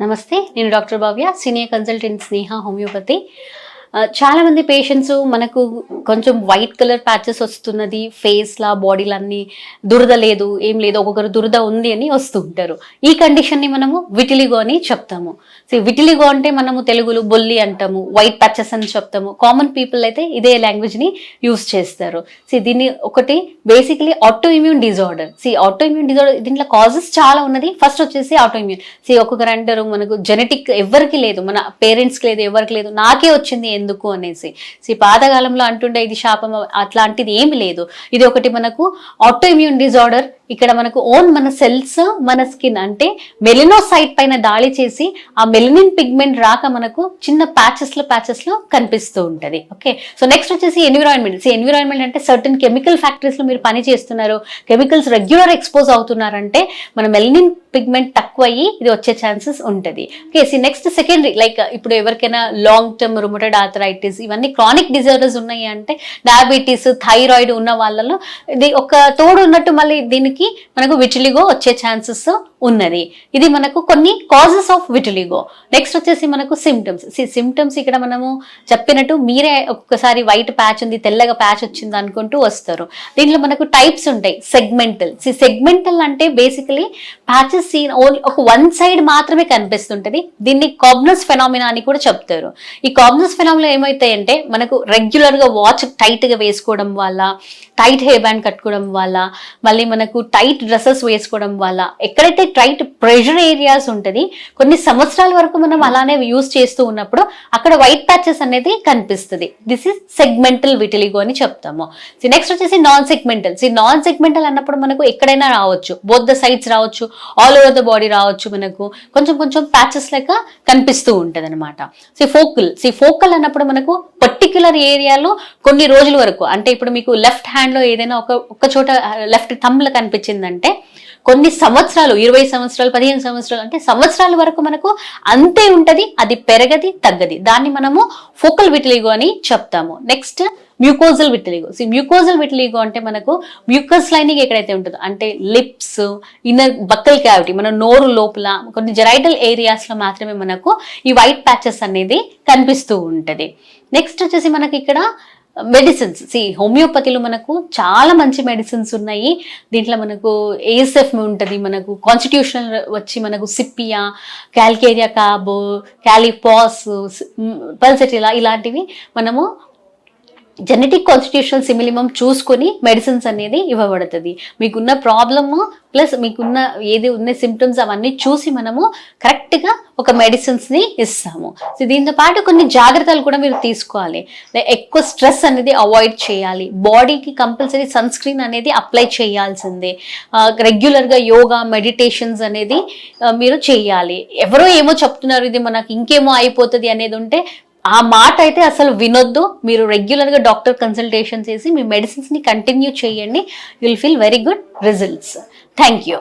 నమస్తే నేను doctor Bhavya senior consultant Sneha homeopathy చాలామంది చాలా మంది పేషెంట్స్ మనకు కొంచెం వైట్ కలర్ ప్యాచెస్ వస్తున్నది ఫేస్లా బాడీలన్నీ దురద లేదు ఏం లేదు ఒక్కొక్కరు దురద ఉంది అని వస్తుంటారు ఈ కండిషన్ని మనము విటిలిగో అని చెప్తాము. సో విటిలిగో అంటే మనము తెలుగులో బొల్లి అంటాము వైట్ ప్యాచెస్ అని చెప్తాము. కామన్ పీపుల్ అయితే ఇదే లాంగ్వేజ్ని యూస్ చేస్తారు. సో దీన్ని ఒకటి basically auto immune disorder so auto immune disorder దీంట్లో కాజెస్ చాలా ఉన్నది. ఫస్ట్ వచ్చేసి ఆటో ఇమ్యూన్ సి ఒక్కొక్కరు అంటారు మనకు జెనెటిక్ ఎవరికి లేదు మన పేరెంట్స్కి లేదు ఎవరికి లేదు నాకే వచ్చింది ఎందుకు అనేసి. సి పాతకాలంలో అంటుండే ఇది శాపం అట్లాంటిది ఏమి లేదు. ఇది ఒకటి మనకు ఆటో ఇమ్యూన్ డిజార్డర్ ఇక్కడ మనకు ఓన్ మన సెల్స్ మన స్కిన్ అంటే మెలినోసైట్ పైన దాడి చేసి ఆ మెలినిన్ పిగ్మెంట్ రాక మనకు చిన్న ప్యాచెస్లో ప్యాచెస్లో కనిపిస్తూ ఉంటుంది. ఓకే సో నెక్స్ట్ వచ్చేసి ఎన్విరాన్మెంట్ సో ఎన్విరాన్మెంట్ అంటే సర్టన్ కెమికల్ ఫ్యాక్టరీస్లో మీరు పని చేస్తున్నారు కెమికల్స్ రెగ్యులర్ ఎక్స్పోజ్ అవుతున్నారంటే మన మెలినిన్ పిగ్మెంట్ తక్కువ అయ్యి ఇది వచ్చే ఛాన్సెస్ ఉంటుంది. Okay so next secondary like ఇప్పుడు ఎవరికైనా లాంగ్ టర్మ్ రుమటెడ్ ఆథరైటిస్ ఇవన్నీ క్రానిక్ డిజార్డర్స్ ఉన్నాయి అంటే డయాబెటీస్ థైరాయిడ్ ఉన్న వాళ్ళలో ఇది ఒక తోడు ఉన్నట్టు మళ్ళీ దీనికి మనకు విటిలిగో వచ్చే ఛాన్సెస్ ఉన్నది. ఇది మనకు కొన్ని కాజెస్ ఆఫ్ విటిలిగో నెక్స్ట్ వచ్చేసి మనకు సిమ్టమ్స్ సిమ్టమ్స్ ఇక్కడ మనము చెప్పినట్టు మీరే ఒక్కసారి వైట్ ప్యాచ్ ఉంది తెల్లగా ప్యాచ్ వచ్చింది అనుకుంటూ వస్తారు. దీంట్లో మనకు టైప్స్ ఉంటాయి సెగ్మెంటల్ సి సెగ్మెంటల్ అంటే బేసికలీ ప్యాచెస్ సీన్ ఓన్లీ ఒక వన్ సైడ్ మాత్రమే కనిపిస్తుంటది. దీన్ని కాబ్నస్ ఫెనామినా అని కూడా చెప్తారు. ఈ కాబ్నస్ ఫెనామినా ఏమవుతాయంటే మనకు రెగ్యులర్గా వాచ్ టైట్గా వేసుకోవడం వల్ల టైట్ హెయిర్ బ్యాండ్ కట్టుకోవడం వల్ల మళ్ళీ మనకు టైట్ డ్రెస్సెస్ వేసుకోవడం వల్ల ఎక్కడైతే టైట్ ప్రెషర్ ఏరియాస్ ఉంటుంది కొన్ని సంవత్సరాల వరకు మనం అలానే యూస్ చేస్తూ ఉన్నప్పుడు అక్కడ వైట్ ప్యాచెస్ అనేది కనిపిస్తుంది. దిస్ ఇస్ సెగ్మెంటల్ విటిలిగో అని చెప్తాము. నెక్స్ట్ వచ్చేసి non segmental so non segmental అన్నప్పుడు మనకు ఎక్కడైనా రావచ్చు. బోత్ ద సైడ్స్ రావచ్చు ఆల్ ఓవర్ ద బాడీ రావచ్చు మనకు. కొంచెం కొంచెం ప్యాచెస్ లెక్క కనిపిస్తూ ఉంటుంది అనమాట సి ఫోకల్ సి ఫోకల్ అన్నప్పుడు మనకు పర్టికులర్ ఏరియాలో కొన్ని రోజుల వరకు అంటే ఇప్పుడు మీకు లెఫ్ట్ హ్యాండ్లో ఏదైనా ఒక ఒక చోట లెఫ్ట్ థంబ్లో కనిపించిందంటే కొన్ని సంవత్సరాలు ఇరవై సంవత్సరాలు పదిహేను సంవత్సరాలు అంటే సంవత్సరాల వరకు మనకు అంతే ఉంటది అది పెరగది తగ్గది. దాన్ని మనము ఫోకల్ విటిలిగో అని చెప్తాము. Next mucosal vitiligo so mucosal vitiligo అంటే మనకు మ్యూకస్ లైనింగ్ ఎక్కడైతే ఉంటుందో అంటే లిప్స్ ఇన్నర్ బక్కల్ క్యావిటీ మన నోరు లోపల కొన్ని జెరైటల్ ఏరియాస్లో మాత్రమే మనకు ఈ వైట్ ప్యాచెస్ అనేది కనిపిస్తూ ఉంటది. నెక్స్ట్ వచ్చేసి మనకి ఇక్కడ మెడిసిన్స్ సి హోమియోపతిలో మనకు చాలా మంచి మెడిసిన్స్ ఉన్నాయి. దీంట్లో మనకు ఏఎస్ఎఫ్ ఉంటుంది మనకు కాన్స్టిట్యూషన్ వచ్చి మనకు సిప్పియా క్యాల్కేరియా కాబో క్యాలిపాస్ పల్సెటిలా ఇలాంటివి మనము జెనెటిక్ కాన్స్టిట్యూషనల్ సిమిలిమం చూసుకొని మెడిసిన్స్ అనేది ఇవ్వబడుతుంది. మీకున్న ప్రాబ్లమ్ ప్లస్ మీకున్న ఏది ఉన్న సిమ్టమ్స్ అవన్నీ చూసి మనము కరెక్ట్గా ఒక మెడిసిన్స్ని ఇస్తాము. సో దీంతో పాటు కొన్ని జాగ్రత్తలు కూడా మీరు తీసుకోవాలి. ఎక్కువ స్ట్రెస్ అనేది అవాయిడ్ చేయాలి. బాడీకి కంపల్సరీ సన్ స్క్రీన్ అనేది అప్లై చేయాల్సిందే. రెగ్యులర్గా యోగా మెడిటేషన్స్ అనేది మీరు చేయాలి. ఎవరో ఏమో చెప్తున్నారు ఇది మనకు ఇంకేమో అయిపోతుంది అనేది ఉంటే ఆ మాట అయితే అసలు వినొద్దు. మీరు రెగ్యులర్గా డాక్టర్ కన్సల్టేషన్ చేసి మీ మెడిసిన్స్ని కంటిన్యూ చేయండి. You'll feel very good results thank you